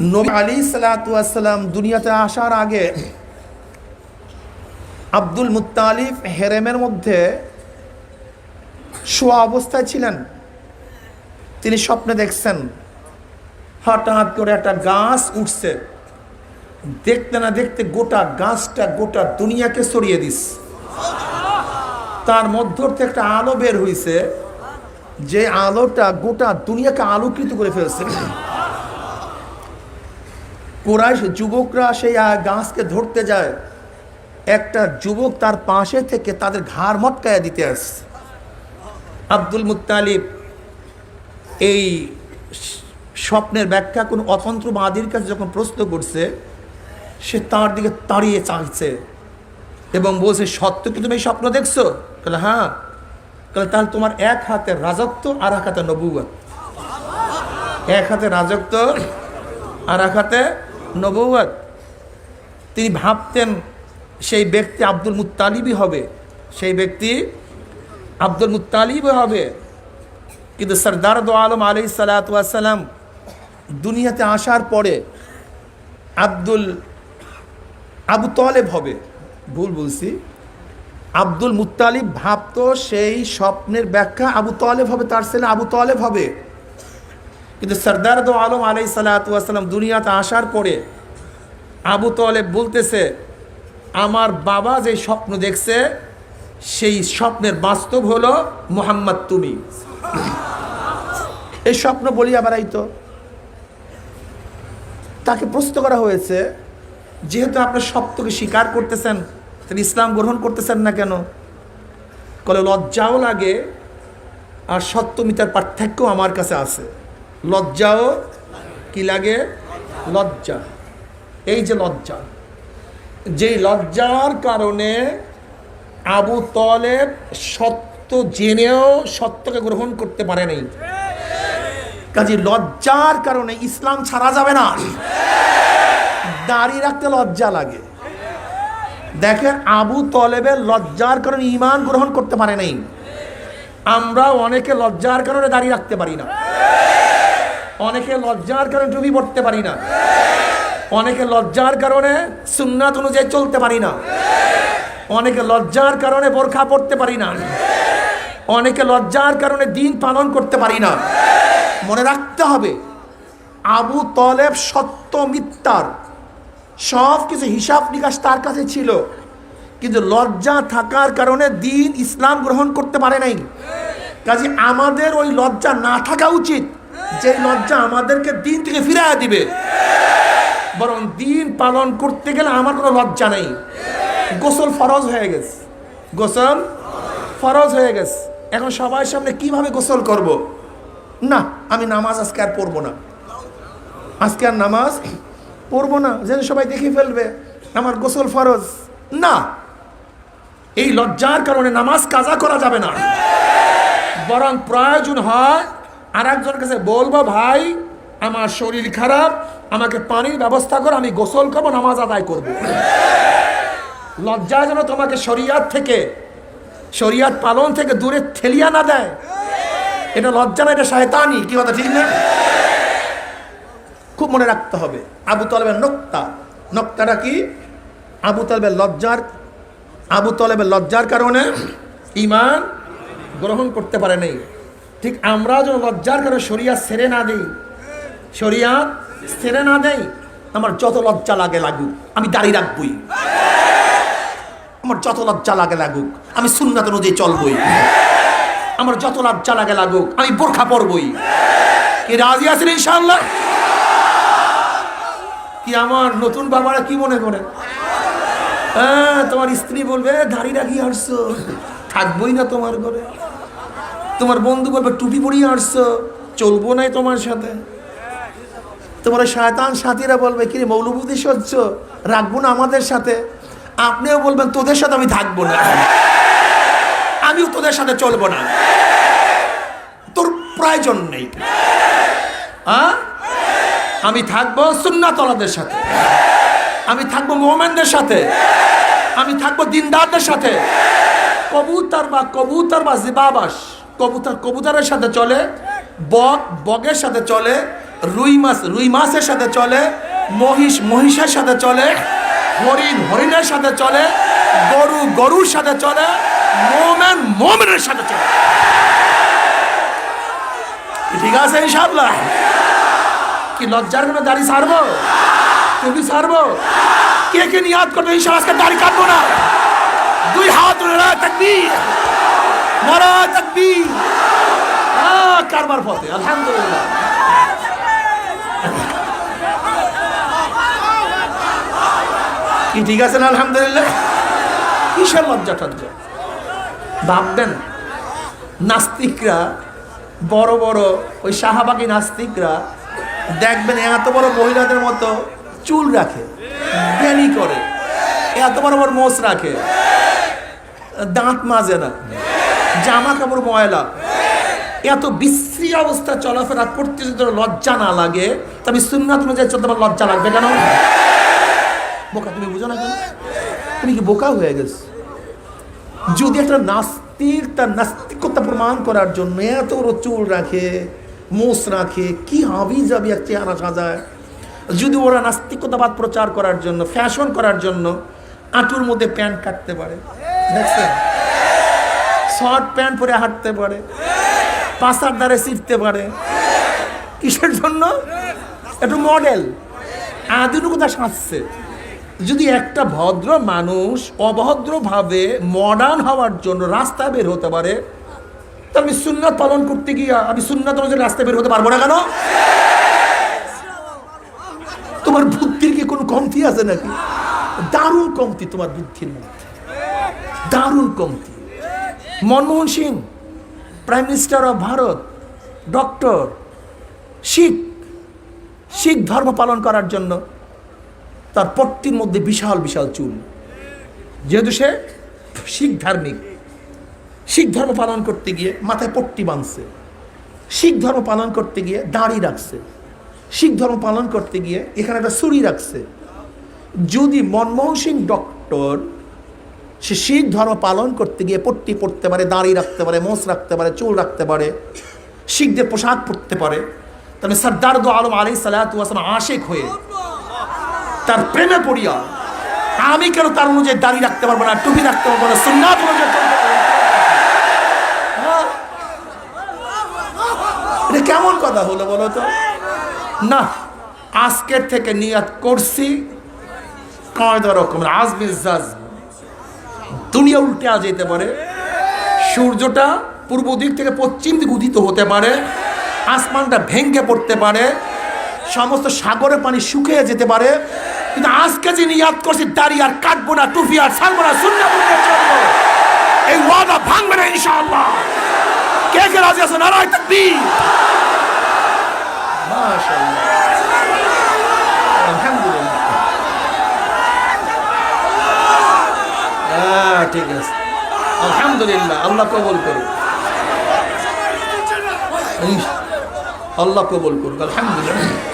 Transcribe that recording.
নবী আলী সালাতাম দুনিয়াতে আসার আগে আব্দুল মুত্তালিফ হেরেমের মধ্যে শোয়া অবস্থায় ছিলেন। তিনি স্বপ্নে দেখছেন, হঠাৎ করে একটা গাছ উঠছে। দেখতে না দেখতে গোটা গাছটা, গোটা দুনিয়াকে সরিয়ে দিস। তার মধ্য থেকে একটা আলো বের হইছে, যে আলোটা গোটা দুনিয়াকে আলোকিত করে ফেলছে। কোরাইশ যুবকরা সেই গাছকে ধরতে যায়। একটা যুবক তার পাশে থেকে তাদের ঘাড় মটকায়া দিতে আসছে। আব্দুল মুত্তালিব এই স্বপ্নের ব্যাখ্যা কোনো অতন্ত্রবাদীর কাছে যখন প্রশ্ন করছে, সে তার দিকে তাড়িয়ে চাইছে এবং বলছে, সত্য কি তুমি এই স্বপ্ন দেখছ? বলে হ্যাঁ। তাহলে তাহলে তোমার এক হাতে রাজত্ব, আর এক হাতে নবুয়ত এক হাতে রাজত্ব, আর এক হাতে নবুয়ত তিনি ভাবতেন সেই ব্যক্তি আব্দুল মুত্তালিবই হবে। সেই ব্যক্তি আব্দুল মুত্তালিবই হবে। কিন্তু সরদার দো আলম আলি সালাতাম দুনিয়াতে আসার পরে আব্দুল, আবু তলেব হবে। ভুল বলছি। আব্দুল মুত্তালিব ভাবতো সেই স্বপ্নের ব্যাখ্যা আবু তলেব হবে, তার ছেলে আবু তলেব হবে। কিন্তু সরদার দো আলম আলাই সালাতাম দুনিয়াতে আসার পরে আবু তলেব বলতেছে, আমার বাবা যে স্বপ্ন দেখছে, সেই স্বপ্নের বাস্তব হলো মোহাম্মদ তুমি। এই স্বপ্ন বলি বলিয়া বেড়াইতো তাকে প্রশ্ন করা হয়েছে, যেহেতু আপনার সত্যকে স্বীকার করতেছেন তাহলে ইসলাম গ্রহণ করতেছেন না কেন? কলে, লজ্জাও লাগে আর সত্যমিতার পার্থক্য আমার কাছে আছে। লজ্জাও কি লাগে? লজ্জা। এই যে লজ্জা। যেই লজ্জার কারণে আবু তলেব সত্য জেনেও সত্যকে গ্রহণ করতে পারে নাই। কাজে লজ্জার কারণে ইসলাম ছাড়া যাবে না। দাঁড়িয়ে রাখতে লজ্জা লাগে। দেখেন, আবু তলেবের লজ্জার কারণে ইমান গ্রহণ করতে পারে নাই। আমরা অনেকে লজ্জার কারণে দাঁড়িয়ে রাখতে পারি না। অনেকে লজ্জার কারণে টুপি পড়তে পারি না। অনেকে লজ্জার কারণে সুন্নাত অনুযায়ী চলতে পারি না। অনেকে লজ্জার কারণে বোরখা পড়তে পারি না। অনেকে লজ্জার কারণে দিন পালন করতে পারি না। মনে রাখতে হবে, আবু তলেব সত্য মিথ্যার সব কিছু হিসাব নিকাশ তার কাছে ছিল। কিন্তু লজ্জা থাকার কারণে দিন ইসলাম গ্রহণ করতে পারে নাই। কাজে আমাদের ওই লজ্জা না থাকা উচিত। যে লজ্জা আমাদেরকে দিন থেকে ফিরাইয়া দিবে। বরং দিন পালন করতে গেলে আমার কোনো লজ্জা নেই। গোসল ফরজ হয়ে গেছে। গোসল ফরজ হয়ে গেছে। এখন সবার সামনে কীভাবে গোসল করব? না, আমি নামাজ আজকে আর পড়ব না। আজকে আর নামাজ পড়ব না। যেন সবাই দেখে ফেলবে, আমার গোসল ফরজ। না, এই লজ্জার কারণে নামাজ কাজা করা যাবে না। বরং প্রয়োজন হয় আর একজনের কাছে বলব, ভাই, আমার শরীর খারাপ, আমাকে পানির ব্যবস্থা করো, আমি গোসল করব নামাজ আদায় করব। লজ্জা যেন তোমাকে শরিয়াত থেকে, শরিয়াত পালন থেকে দূরে ঠেলিয়া না দেয়। এটা লজ্জা না, এটা শয়তানি। কি কথা, ঠিক না? খুব মনে রাখতে হবে, আবু তলেবের নক্তা। নক্তাটা কি? আবু তলেবের লজ্জার, আবু তলেবের লজ্জার কারণে ইমান গ্রহণ করতে পারে নাই। ঠিক আমরা যেন লজ্জার কারণে শরিয়া ছেড়ে না দিই। শরিয়া ছেড়ে না দেই, আমার যত লজ্জা লাগে লাগুক, আমি দাঁড়িয়ে রাখবই। আমার যত লজ্জা লাগে লাগুক, আমি সুন্নাত অনুযায়ী চলবই। আমার যত লজ্জা লাগে লাগুক, আমি বোরখা পরবই। কি রাজি আছেন ইনশাআল্লাহ? কি আমার নতুন বাবারা কি মনে করে হ্যাঁ তোমার স্ত্রী বলবে দাড়ি রাখি আসছো থাকবোই না তোমার ঘরে। তোমার বন্ধু বলবে, টুপি পরিয়ে আসছো, চলবো নাই তোমার সাথে। তোমার শয়তান সাথীরা বলবে, কিরে মৌলবুদ্ধি সহ্য? রাখব না আমাদের সাথে? আপনিও বলবেন, তোদের সাথে আমি থাকব না। আমিও তোদের সাথে চলবো না। তোর প্রয়োজন নেই। হ্যাঁ আমি থাকব সুন্নাতলাদের সাথে। আমি থাকব মোহামেনদের সাথে। আমি থাকব দিনদারদের সাথে। কবুতর বা কবুতর বা জিবাবাস। কবুতর কবুতরের সাথে চলে, বক বগের সাথে চলে, রুই মাছ, রুই মাছের সাথে চলে, মহিষ, মহিষের সাথে চলে, হরিণ, হরিণের সাথে চলে, গরু, গরুর সাথে চলে, মোমেন, মোমেনের সাথে চলে। ঠিক আছে ইনশাআল্লাহ? কি লজ্জার কোনো দাড়ি ছাড়বো? তুমি ছাড়বো? কে কে নিয়াদ করবে? ইনশাআল্লাহ আজকে দাড়ি কাটবো না। দুই হাত তাকবীর। নারা তাকবীর। কারবার পথে আলহামদুলিল্লাহ। কি ঠিক আছে না, আলহামদুলিল্লাহ? কিসের লজ্জা টজ্জা? ভাববেন, নাস্তিকরা, বড় বড় ওই শাহাবাগী নাস্তিকরা দেখবেন এত বড় মহিলাদের মতো চুল রাখে বেনি করে এত বড় বড় মোষ রাখে, দাঁত মাজে না। জামা কাপড় ময়লা। এত বিশ্রী অবস্থা চলাফেরা করতে যদি লজ্জা না লাগে, তবে সুন্নাত অনুযায়ী চলতে আমার লজ্জা লাগবে কেন? বোকা, তুমি বুঝো না কেন? তুমি কি বোকা হয়ে গেছো? যদি একটা নাস্তিক তার নাস্তিকতা প্রমাণ করার জন্য এত বড় চুল রাখে মোষ রাখে, কি হাবি যাবি এক চেহারা সাজায়? যদি ওরা নাস্তিকতাবাদ প্রচার করার জন্য, ফ্যাশন করার জন্য আঁটুর মধ্যে প্যান্ট কাটতে পারে। দেখছেন? শর্ট প্যান্ট পরে হাঁটতে পারে। পাশার দ্বারে ছিটতে পারে। কিসের জন্য? একটু মডেল আধুনিকতা সাজছে। যদি একটা ভদ্র মানুষ অভদ্রভাবে মডার্ন হওয়ার জন্য রাস্তায় বের হতে পারে তো আমি সুন্নাত পালন করতে গিয়ে আমি সুন্নাত অনুযায়ী রাস্তায় বের হতে পারব না কেন? তোমার বুদ্ধির কি কোনো কমতি আছে নাকি? দারুণ কমতি তোমার বুদ্ধির মধ্যে। দারুণ কমতি। Manmohan Singh prime minister of Bharat doctor Sikh Sikh ধর্ম পালন করার জন্য তার পট্টির মধ্যে বিশাল বিশাল চুল। যেহেতু সে শিখ ধার্মিক, শিখ ধর্ম পালন করতে গিয়ে মাথায় পট্টি বাঁধছে, শিখ ধর্ম পালন করতে গিয়ে দাড়ি রাখছে, শিখ ধর্ম পালন করতে গিয়ে এখানে একটা ছুরি রাখছে। যদি মনমোহন সিং ডক্টর সে শিখ ধর্ম পালন করতে গিয়ে পট্টি পড়তে পারে, দাড়ি রাখতে পারে, মোষ রাখতে পারে, চুল রাখতে পারে, শিখদের পোশাক পরতে পারে। তাহলে সর্দার দো আলম আলী সালাম আশেক হয়ে তার প্রেমে পড়িয়া, আমি কেন তার অনুযায়ী দাড়ি রাখতে পারব না, টুপি রাখতে পারব না, সুন্নাত অনুযায়ী কেমন কথা হলো বলো তো? না আজকের থেকে নিয়াত করছি। কায়দা রকমের আজমিজ জাজম। দুনিয়া উল্টে আ যেতে পারে। সূর্যটা পূর্ব দিক থেকে পশ্চিম দিক উদিত হতে পারে। আসমানটা ভেঙে পড়তে পারে। সমস্ত সাগরের পানি শুকিয়ে যেতে পারে। কিন্তু আজকে যিনি ইয়াদ করছি, দাড়ি আর কাটবো না, টুপি আর ছাড়বো না শূন্য এই ওয়াদা ভাঙবে না ইনশাআল্লাহ। কে কে রাজি আছে? নারায় তাকবীর। মাশাআল্লাহ আলহামদুলিল্লাহ হ্যাঁ ঠিক আছে। আলহামদুলিল্লাহ আল্লাহ কবল করুক। আল্লাহ কবল করুক আলহামদুলিল্লাহ।